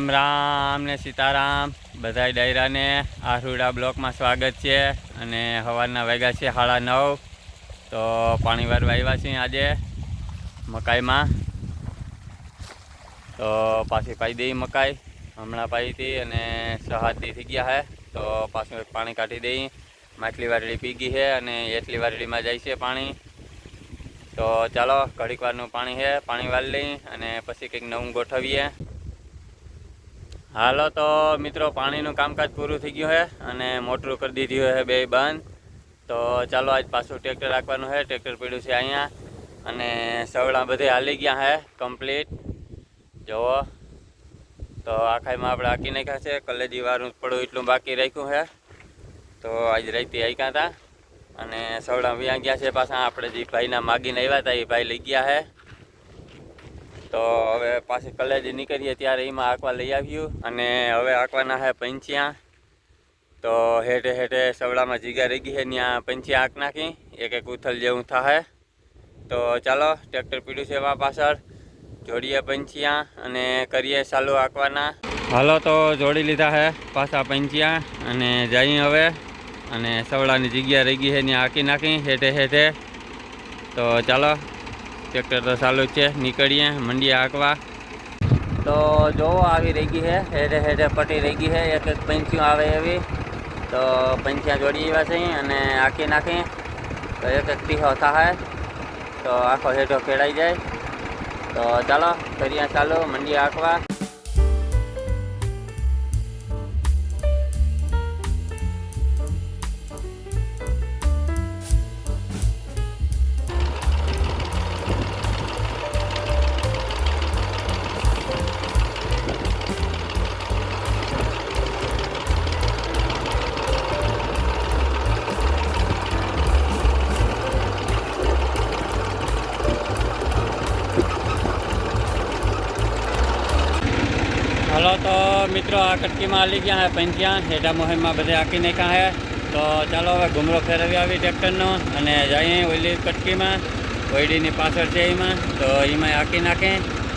રામ રામ ને સીતારામ. બધાય ડાયરાને આહુડા બ્લોકમાં સ્વાગત છે અને સવારના વાગ્યા છે સાડા નવ. તો પાણી વારવા આવ્યા છીએ આજે મકાઈમાં. તો પાછી પાઈ દઈ મકાઈ. હમણાં પાઈ હતી અને સહાદી થઈ ગયા છે તો પાછું પાણી કાઢી દઈ માટલી વારડી પી ગઈ છે અને એટલી વારડીમાં જાય છે પાણી. તો ચાલો ઘડીક વારનું પાણી છે પાણી વાળી લઈ અને પછી કંઈક નવું ગોઠવીએ. હાલો તો મિત્રો, પાણીનું કામકાજ પૂરું થઈ ગયું છે અને મોટરું કરી દીધું છે બે બંધ તો ચાલો, આજ પાછું ટ્રેક્ટર રાખવાનું છે ટ્રેક્ટર પડ્યું છે અહીંયા. અને સવડા બધે હાલી ગયા છે કમ્પ્લીટ. જુઓ તો આખાઈમાં આપણે આંકી નાખ્યા છે. કલેજી વાળું પડું એટલું બાકી રાખ્યું છે તો આજ રાઈતી આંક્યા હતા. અને સવડા વ્યાં ગયા છે પાછા. આપણે જે ભાઈના માગીને આવ્યા હતા, એ ભાઈ લઈ ગયા છે તો હવે પાછી કલેજી નીકળીએ ત્યારે એમાં આંકવા લઈ આવ્યું અને હવે આંકવાના છે પંચ્યા. તો હેઠે હેઠે સવડામાં જીગા રહી ગઈ છે ત્યાં પંચ્યા આંક નાખી. એક એક ઉથલ જેવું થાય તો ચાલો, ટ્રેક્ટર પીડ્યું છે એવા પાછળ. જોડીએ પંચ્યા અને કરીએ ચાલુ આંકવાના. હાલો, તો જોડી લીધા છે પાછા પંચ્યા. અને જઈએ હવે. અને સવડાની જગ્યા રહી ગઈ છે ત્યાં આંકી નાખી હેઠે હેઠે. તો ચાલો. ટ્રેક્ટર તો ચાલુ છે. નીકળીએ, મંડીએ હાંકવા તો જોવો, આવી રહી ગઈ છે હેઠે હેઠે પટી રહી ગઈ છે એક એક પંચીઓ આવે એવી. તો પંચ્યા જોડી એવા છે અને આંકી નાખી. તો એક એક પીહો થાય. તો આખો હેઠો ખેડાઈ જાય. તો ચાલો કરીએ ચાલો મંડી હાંકવા તો મિત્રો, આ કટકીમાં આલી ગયા હે પંચ્યા. હેડા મોહિમમાં બધે આંકી નાખ્યા હે. તો ચાલો હવે ઘૂમરો ફેરવી આવી ટ્રેક્ટરનો અને જઈએ ઓઈલી કટકીમાં. ઓઈડીની પાછળ છે એમાં. તો એમાં આંકી નાખે.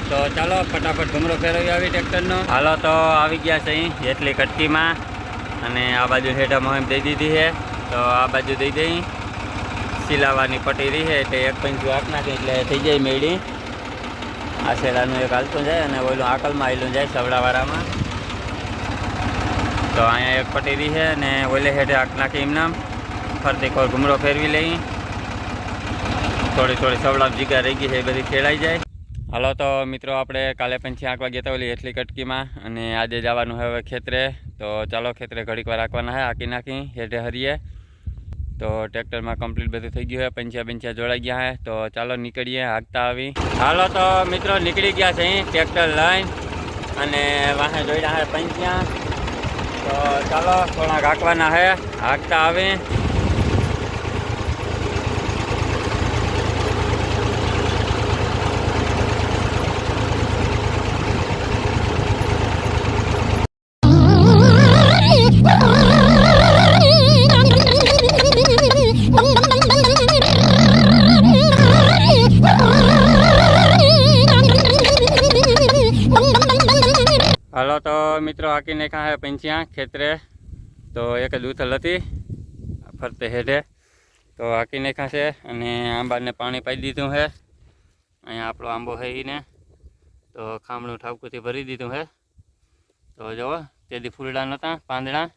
તો ચાલો ફટાફટ ઘૂમરો ફેરવી આવી ટ્રેક્ટરનો. હાલો તો આવી ગયા છે અહીં એટલી કટકીમાં. અને આ બાજુ હેઠા મોહિમ દઈ દીધી છે તો આ બાજુ દઈ દઈ. સિલાવાની પટી રહી છે એટલે એક પંચું આંક નાખે, એટલે થઈ જાય મેળી. આ એક હાલતું જાય અને ઓલું આકલમાં આવેલું જાય સવડાવાળામાં. તો અહીંયા એક પટેરી છે અને ઓલે હેઠે આંખ નાખી એમના ફરતી કોર ઘૂમરો ફેરવી લઈ. થોડી થોડી સવડામ જીગા રહી ગઈ છે, એ બધી ખેડાઈ જાય. હાલો તો મિત્રો, આપણે કાલે પંછી આંકવા ગયા હતા ઓલી એટલી કટકીમાં અને આજે જવાનું હવે ખેતરે. તો ચાલો ખેતરે ઘડીક વાર રાખવાના હે આંકી નાખી, હેઠે હરીએ. તો ટ્રેક્ટરમાં કમ્પ્લીટ બધું થઈ ગયું છે. પંચ્યા પંચ્યા જોડાઈ ગયા છે. તો ચાલો નીકળીએ હાંકતા આવી. હાલો તો મિત્રો, નીકળી ગયા છે અહીં ટ્રેક્ટર લઈને. અને વાહે જોઈ છે પંચ્યા. તો ચાલો, થોડાક હાંકવાના છે. હાંકતા આવી. હાલો તો મિત્રો આકી નાખ્યા છે પંચ્યા, ખેતરે. તો એક જ ઉથલ હતી ફરતે હેઠે. તો આકી ને છે અને આંબાને પાણી પાઈ દીધું છે અહીંયા આપણો આંબો છે એને તો ખામણું ઠાવકુથી ભરી દીધું છે તો જુઓ તેથી ફૂલડા નહોતા પાંદડા.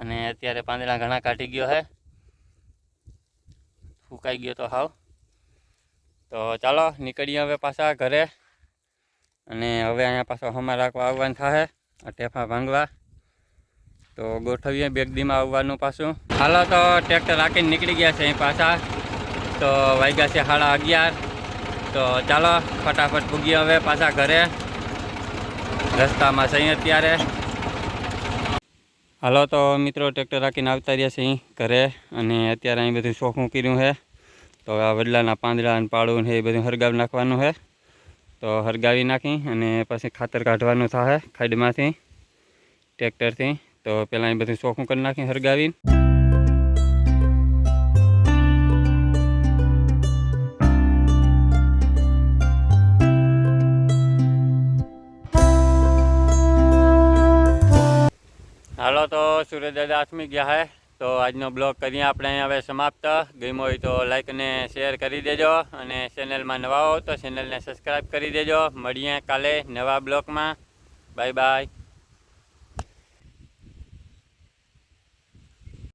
અને અત્યારે પાંદડા ઘણા કાઢી ગયો છે ફૂંકાઈ ગયો તો હાવ. તો ચાલો, નીકળીએ હવે પાછા ઘરે. અને હવે અહીંયા પાછો હમા રાખવા આવવાનું આ ટેફા ભાંગવા. તો ગોઠવીએ બેગડીમાં આવવાનું પાછું. હાલો તો ટ્રેક્ટર રાખીને નીકળી ગયા છે અહીં પાછા. તો વાગ્યા છે સાડા અગિયાર. તો ચાલો ફટાફટ પૂગીએ હવે પાછા ઘરે. રસ્તામાં સહી અત્યારે. હાલો તો મિત્રો ટ્રેક્ટર રાખીને આવતા રહ્યા છે અહીં ઘરે અને અત્યારે અહીં બધું શોખું કર્યું છે. તો આ વડલાના પાંદડા અને પાળું ને એ બધું હરગાવ નાખવાનું છે. તો હરગાવી નાખી અને પછી ખાતર કાઢવાનું થશે ખાડમાંથી, ટ્રેક્ટરથી. તો પહેલાં એ બધું ચોખ્ખું કરી નાખી હરગાવીને. હાલો તો સૂર્યદાદા આથમી ગયા હે. તો આજનો બ્લોગ કરીએ આપણે અહીંયા હવે સમાપ્ત. ગમ્યો હોય તો લાઈક અને શેર કરી દેજો અને ચેનલમાં નવા હો તો ચેનલને સબસ્ક્રાઈબ કરી દેજો. મળીએ કાલે નવા બ્લોગમાં. Bye bye